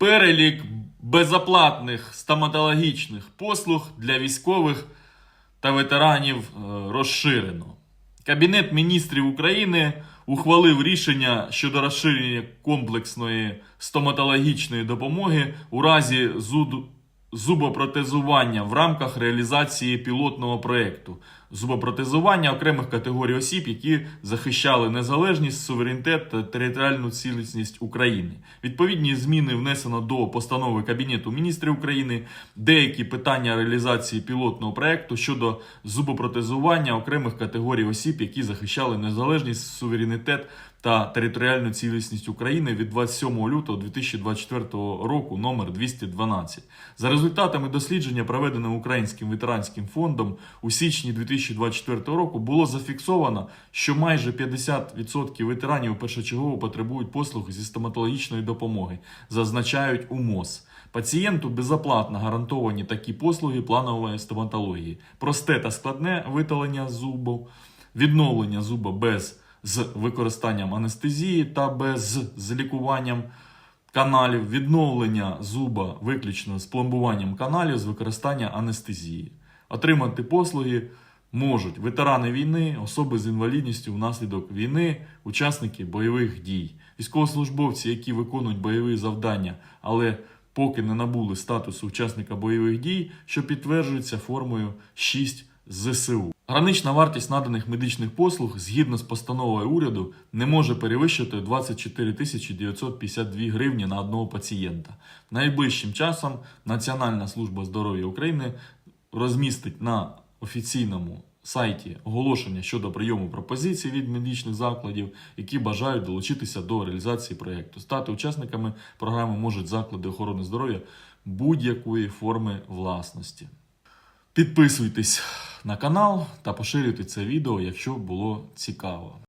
Перелік безоплатних стоматологічних послуг для військових та ветеранів е, розширено. Кабінет міністрів України ухвалив рішення щодо розширення комплексної стоматологічної допомоги у разі зубопротезування в рамках реалізації пілотного проєкту зубопротезування окремих категорій осіб, які захищали незалежність, суверенітет та територіальну цілісність України. Відповідні зміни внесено до постанови Кабінету міністрів України. Деякі питання реалізації пілотного проєкту щодо зубопротезування окремих категорій осіб, які захищали незалежність, суверенітет та територіальну цілісність України від 27 лютого 2024 року номер 212. За результатами дослідження, проведеного Українським ветеранським фондом у січні 2024 року, було зафіксовано, що майже 50% ветеранів першочергово потребують послуг зі стоматологічної допомоги, зазначають у МОЗ. Пацієнту безоплатно гарантовані такі послуги планової стоматології, просте та складне виталення зубу, відновлення зуба без з використанням анестезії та без з лікуванням каналів, відновлення зуба виключно з пломбуванням каналів з використання анестезії. Отримати послуги можуть ветерани війни, особи з інвалідністю внаслідок війни, учасники бойових дій, військовослужбовці, які виконують бойові завдання, але поки не набули статусу учасника бойових дій, що підтверджується формою 6 ЗСУ. Гранична вартість наданих медичних послуг згідно з постановою уряду не може перевищити 24 тисячі 952 гривні на одного пацієнта. Найближчим часом Національна служба здоров'я України розмістить на офіційному сайті оголошення щодо прийому пропозицій від медичних закладів, які бажають долучитися до реалізації проєкту. Стати учасниками програми можуть заклади охорони здоров'я будь-якої форми власності. Підписуйтесь на канал та поширюйте це відео, якщо було цікаво.